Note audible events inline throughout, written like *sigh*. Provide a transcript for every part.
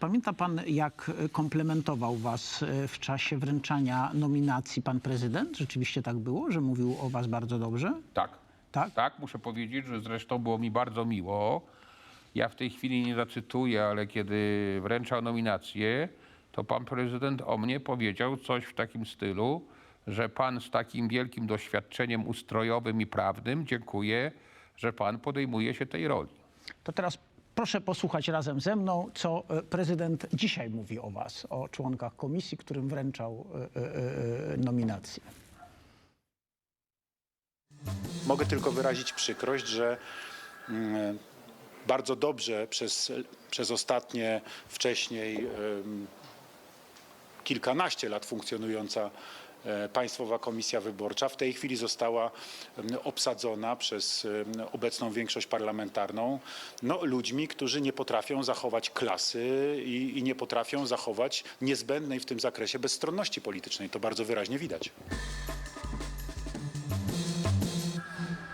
Pamięta pan, jak komplementował was e, w czasie wręczania nominacji pan prezydent? Rzeczywiście tak było, że mówił o was bardzo dobrze? Tak. Tak? Tak, muszę powiedzieć, że zresztą było mi bardzo miło. Ja w tej chwili nie zacytuję, ale kiedy wręczał nominację, to pan prezydent o mnie powiedział coś w takim stylu, że pan z takim wielkim doświadczeniem ustrojowym i prawnym, dziękuję, że pan podejmuje się tej roli. To teraz proszę posłuchać razem ze mną, co e, prezydent dzisiaj mówi o was, o członkach komisji, którym wręczał e, e, nominację. Mogę tylko wyrazić przykrość, że mm, bardzo dobrze przez, przez ostatnie wcześniej kilkanaście lat funkcjonująca Państwowa Komisja Wyborcza w tej chwili została obsadzona przez obecną większość parlamentarną no, ludźmi, którzy nie potrafią zachować klasy i, i nie potrafią zachować niezbędnej w tym zakresie bezstronności politycznej. To bardzo wyraźnie widać.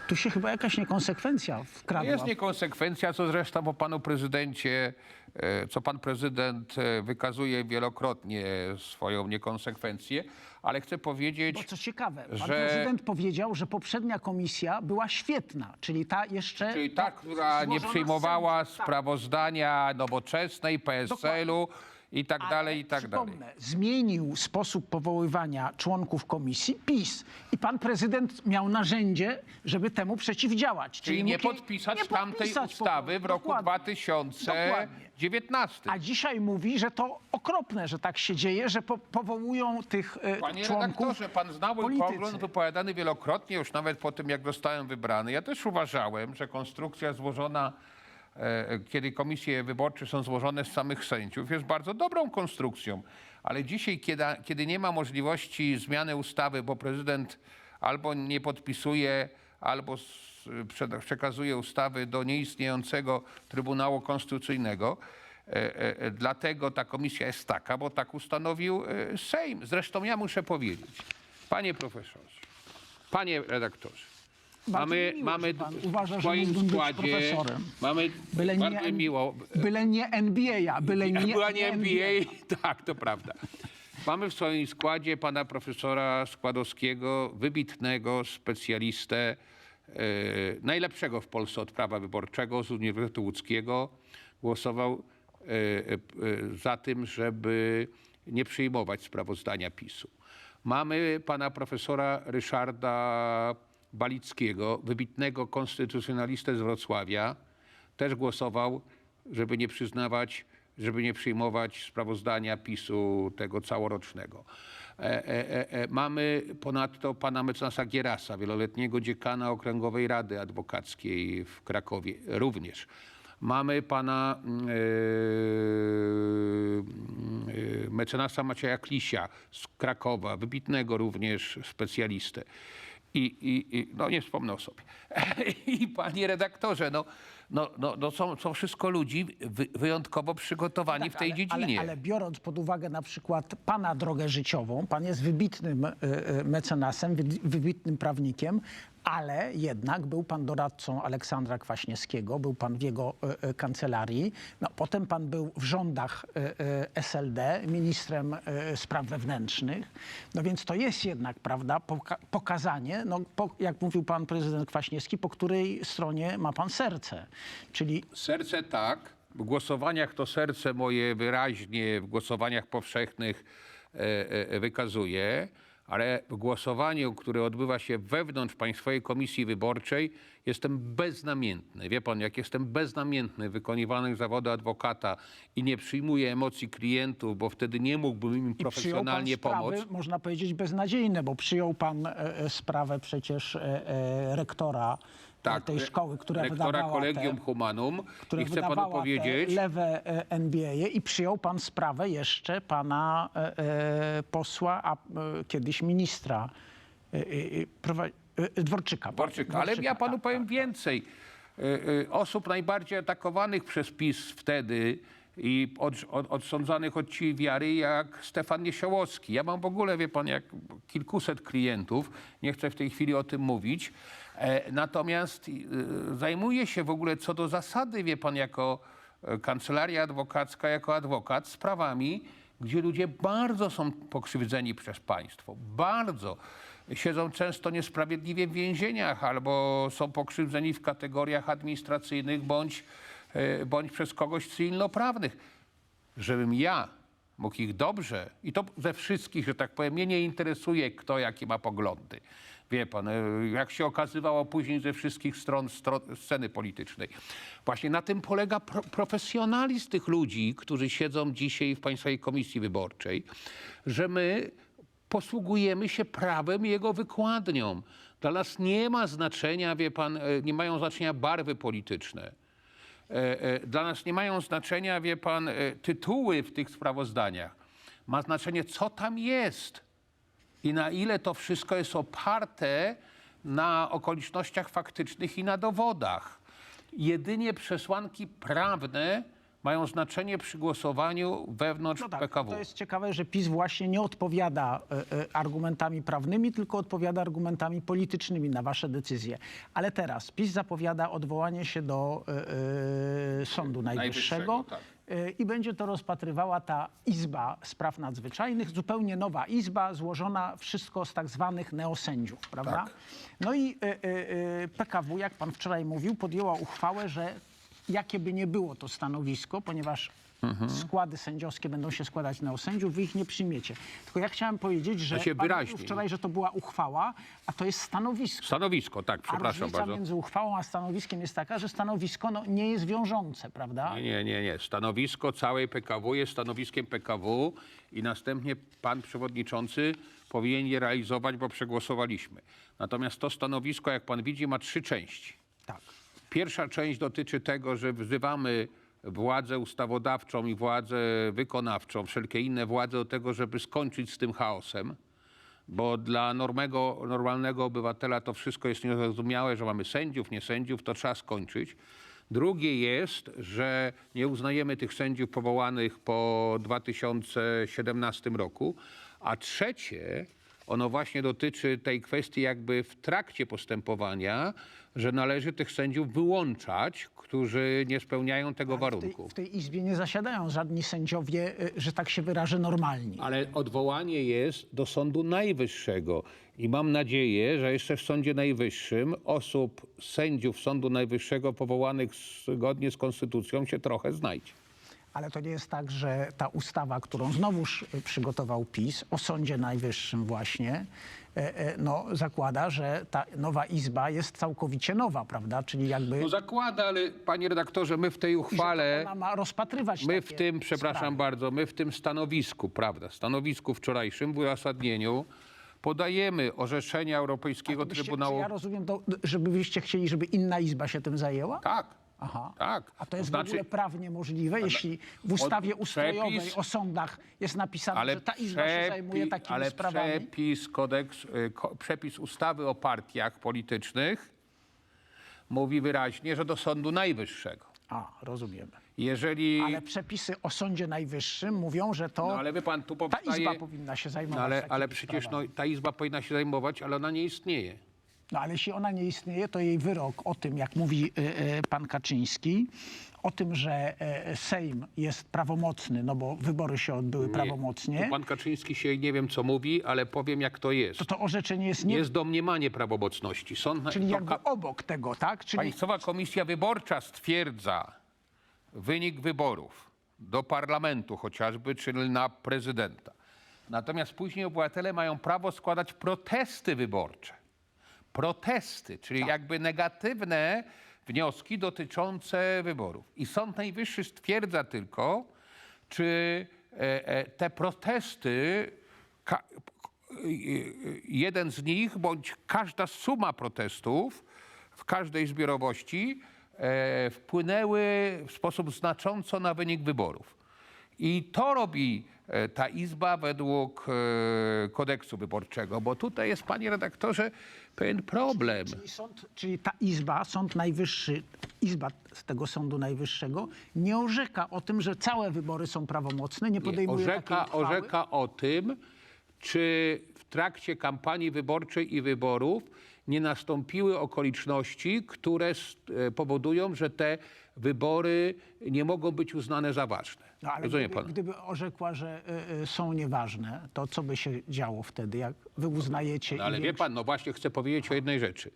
Tu się chyba jakaś niekonsekwencja wkradła. Jest niekonsekwencja, co zresztą po panu prezydencie, e, co pan prezydent e, wykazuje wielokrotnie swoją niekonsekwencję, ale chcę powiedzieć... Bo co ciekawe, pan że- prezydent powiedział, że poprzednia komisja była świetna, czyli ta jeszcze... Czyli ta, która nie przyjmowała sędziów, tak. sprawozdania nowoczesnej, PSL-u i tak Ale dalej, i tak dalej. przypomnę, zmienił sposób powoływania członków komisji PiS. I pan prezydent miał narzędzie, żeby temu przeciwdziałać. Czyli nie mógł jej- podpisać nie tamtej podpisać po ustawy w prostu. roku Dokładnie. 2019. A dzisiaj mówi, że to okropne, że tak się dzieje, że po, powołują tych e, Panie członków redaktorze, pan znał mój politycy. pogląd wypowiadany wielokrotnie, już nawet po tym, jak zostałem wybrany. Ja też uważałem, że konstrukcja złożona, kiedy komisje wyborcze są złożone z samych sędziów, jest bardzo dobrą konstrukcją. Ale dzisiaj, kiedy, kiedy nie ma możliwości zmiany ustawy, bo prezydent albo nie podpisuje, albo przekazuje ustawy do nieistniejącego Trybunału Konstytucyjnego, E, e, e, Dlatego ta komisja jest taka, bo tak ustanowił e, Sejm. Zresztą ja muszę powiedzieć, panie profesorze, panie redaktorze, Bardzo mamy, miło, mamy pan w uważa, że swoim składzie, mamy Byle nie, bardzo miło, byle nie NBA, byle nie, była nie NBA, *laughs* tak, to prawda. Mamy w swoim składzie pana profesora Składowskiego, wybitnego specjalistę, e, najlepszego w Polsce od prawa wyborczego z Uniwersytetu Łódzkiego. Głosował e, e, za tym, żeby nie przyjmować sprawozdania PiSu. Mamy pana profesora Ryszarda Balickiego, wybitnego konstytucjonalistę z Wrocławia, też głosował, żeby nie przyznawać, żeby nie przyjmować sprawozdania PiSu tego całorocznego. E, e, e, e, mamy ponadto pana mecenasa Gierasa, wieloletniego dziekana Okręgowej Rady Adwokackiej w Krakowie, również. Mamy pana mm, e, e, mecenasa Macieja Klisia z Krakowa, wybitnego również specjalistę. I, i, i no nie wspomnę o sobie. *laughs* I panie redaktorze, no, no, no, no są, są wszystko ludzi wy, wyjątkowo przygotowani w tej ale, dziedzinie. Ale, ale biorąc pod uwagę na przykład pana drogę życiową, pan jest wybitnym e, e, mecenasem, wy- wybitnym prawnikiem, ale jednak był pan doradcą Aleksandra Kwaśniewskiego, był pan w jego e, e, kancelarii. No, potem pan był w rządach e, SLD, ministrem spraw wewnętrznych. No więc to jest jednak, prawda, poka- pokazanie, no, po, jak mówił pan prezydent Kwaśniewski, po której stronie ma pan serce. Czyli Serce tak. W głosowaniach to serce moje wyraźnie w głosowaniach powszechnych e, e, wykazuje, ale w głosowaniu, które odbywa się wewnątrz Państwowej Komisji Wyborczej, jestem beznamiętny. Wie pan, jak jestem beznamiętny w wykonywaniu zawodu adwokata i nie przyjmuję emocji klientów, bo wtedy nie mógłbym im I przyjął profesjonalnie pan sprawy, pomóc. można powiedzieć, beznadziejne, bo przyjął pan e, e, sprawę przecież e, e, rektora e, tej szkoły, która Tak, rektora wydawała Collegium te, Humanum. która I chcę panu wydawała powiedzieć, te lewe e, NBA i przyjął pan sprawę jeszcze pana e, e, posła, a e, kiedyś ministra e, e, prowa- e, Dworczyka. pan- Dworczyka. Ale ja panu tak, powiem tak. więcej. Y, y, Osób najbardziej atakowanych przez PiS wtedy i od, od, odsądzanych od ci wiary jak Stefan Niesiołowski. Ja mam w ogóle, wie pan, jak kilkuset klientów, nie chcę w tej chwili o tym mówić, e, natomiast zajmuję się w ogóle co do zasady, wie pan, jako e, kancelaria adwokacka jako adwokat sprawami, gdzie ludzie bardzo są pokrzywdzeni przez państwo. Bardzo. Siedzą często niesprawiedliwie w więzieniach albo są pokrzywdzeni w kategoriach administracyjnych bądź, e, bądź przez kogoś cywilnoprawnych. Żebym ja mógł ich dobrze, i to ze wszystkich, że tak powiem, mnie nie interesuje, kto jakie ma poglądy. Wie pan, e, jak się okazywało później ze wszystkich stron stro- sceny politycznej. Właśnie na tym polega pro, profesjonalizm tych ludzi, którzy siedzą dzisiaj w Państwowej Komisji Wyborczej, że my posługujemy się prawem i jego wykładnią. Dla nas nie ma znaczenia, wie pan, e, nie mają znaczenia barwy polityczne. E, e, Dla nas nie mają znaczenia, wie pan, tytuły w tych sprawozdaniach. Ma znaczenie, co tam jest i na ile to wszystko jest oparte na okolicznościach faktycznych i na dowodach. Jedynie przesłanki prawne mają znaczenie przy głosowaniu wewnątrz No tak, PKW. to jest ciekawe, że PiS właśnie nie odpowiada e, e, argumentami prawnymi, tylko odpowiada argumentami politycznymi na wasze decyzje. Ale teraz PiS zapowiada odwołanie się do e, Sądu Najwyższego. Najwyższego, tak. I będzie to rozpatrywała ta Izba Spraw Nadzwyczajnych, zupełnie nowa izba, złożona wszystko z tak zwanych neosędziów, prawda? Tak. No i PKW, jak pan wczoraj mówił, podjęła uchwałę, że jakie by nie było to stanowisko, ponieważ Mhm. składy sędziowskie będą się składać na sędziów, wy ich nie przyjmiecie. Tylko ja chciałem powiedzieć, że się wyraźnie. mówił wczoraj, że to była uchwała, a to jest stanowisko. Stanowisko, tak, A przepraszam różnica bardzo. między uchwałą a stanowiskiem jest taka, że stanowisko no, nie jest wiążące, prawda? Nie, nie, nie, nie. Stanowisko całej PKW jest stanowiskiem PKW i następnie pan przewodniczący powinien je realizować, bo przegłosowaliśmy. Natomiast to stanowisko, jak pan widzi, ma trzy części. Tak. Pierwsza część dotyczy tego, że wzywamy władzę ustawodawczą i władzę wykonawczą, wszelkie inne władze do tego, żeby skończyć z tym chaosem, bo dla normego, normalnego obywatela to wszystko jest niezrozumiałe, że mamy sędziów, nie sędziów, to trzeba skończyć. Drugie jest, że nie uznajemy tych sędziów powołanych po 2017 roku. A trzecie, ono właśnie dotyczy tej kwestii jakby w trakcie postępowania, że należy tych sędziów wyłączać, którzy nie spełniają tego W tej, warunku. w tej Izbie nie zasiadają żadni sędziowie, y, że tak się wyrażę, normalni. Ale odwołanie jest do Sądu Najwyższego. I mam nadzieję, że jeszcze w Sądzie Najwyższym osób, sędziów Sądu Najwyższego powołanych zgodnie z konstytucją się trochę znajdzie. Ale to nie jest tak, że ta ustawa, którą znowuż y, przygotował PiS o Sądzie Najwyższym właśnie, e, e, no, zakłada, że ta nowa izba jest całkowicie nowa, prawda? Czyli jakby No zakłada, ale panie redaktorze, my w tej że uchwale... ma rozpatrywać My w tym, przepraszam sprawy. bardzo, my w tym stanowisku, prawda, stanowisku wczorajszym w uzasadnieniu podajemy orzeczenia Europejskiego Trybunału. Ja rozumiem, to, żeby byście chcieli, żeby inna izba się tym zajęła? Tak. Aha. Tak. A to jest znaczy, w ogóle prawnie możliwe, jeśli w ustawie od- ustrojowej przepis- o sądach jest napisane, ale że ta izba się zajmuje przepi- takimi ale sprawami? przepis, kodeks, y, przepis ustawy o partiach politycznych mówi wyraźnie, że do Sądu Najwyższego. A, rozumiemy. Jeżeli... Ale przepisy o Sądzie Najwyższym mówią, że to no ale wie pan, tu ta powstaje... izba powinna się zajmować No ale, ale przecież no, ta izba powinna się zajmować, ale ona nie istnieje. No ale jeśli ona nie istnieje, to jej wyrok o tym, jak mówi e, e, pan Kaczyński, o tym, że e, Sejm jest prawomocny, no bo wybory się odbyły prawomocnie, Tu pan Kaczyński się nie wiem, co mówi, ale powiem, jak to jest. to to orzeczenie jest nie... Jest domniemanie prawomocności. Sąd, czyli to jakby obok tego, tak? Czyli Państwowa Komisja Wyborcza stwierdza wynik wyborów do parlamentu chociażby, czyli na prezydenta. Natomiast później obywatele mają prawo składać protesty wyborcze. Protesty, czyli Tak. jakby negatywne wnioski dotyczące wyborów. I Sąd Najwyższy stwierdza tylko, czy e, e, te protesty, e, jeden z nich, bądź każda suma protestów w każdej zbiorowości wpłynęły w sposób znacząco na wynik wyborów. I to robi e, ta izba według e, kodeksu wyborczego, bo tutaj jest, panie redaktorze, pewien problem. Czyli, sąd, czyli ta izba, Sąd Najwyższy, izba z tego Sądu Najwyższego nie orzeka o tym, że całe wybory są prawomocne, nie Nie, podejmuje takiej orzeka, uchwały. orzeka o tym, czy w trakcie kampanii wyborczej i wyborów nie nastąpiły okoliczności, które e, powodują, że te wybory nie mogą być uznane za ważne. No, ale Rozumie gdyby, pan? gdyby orzekła, że y, są nieważne, to co by się działo wtedy? Jak wy uznajecie No, ale wie pan, no właśnie chcę powiedzieć o jednej rzeczy.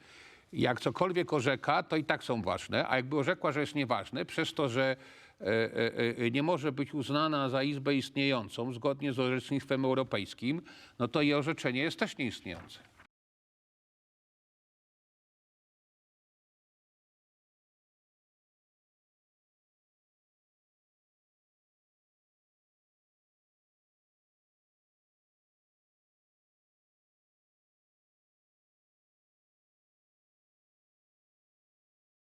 Jak cokolwiek orzeka, to i tak są ważne, a jakby orzekła, że jest nieważne, przez to, że e, e, e, nie może być uznana za izbę istniejącą zgodnie z orzecznictwem europejskim, no to jej orzeczenie jest też nieistniejące.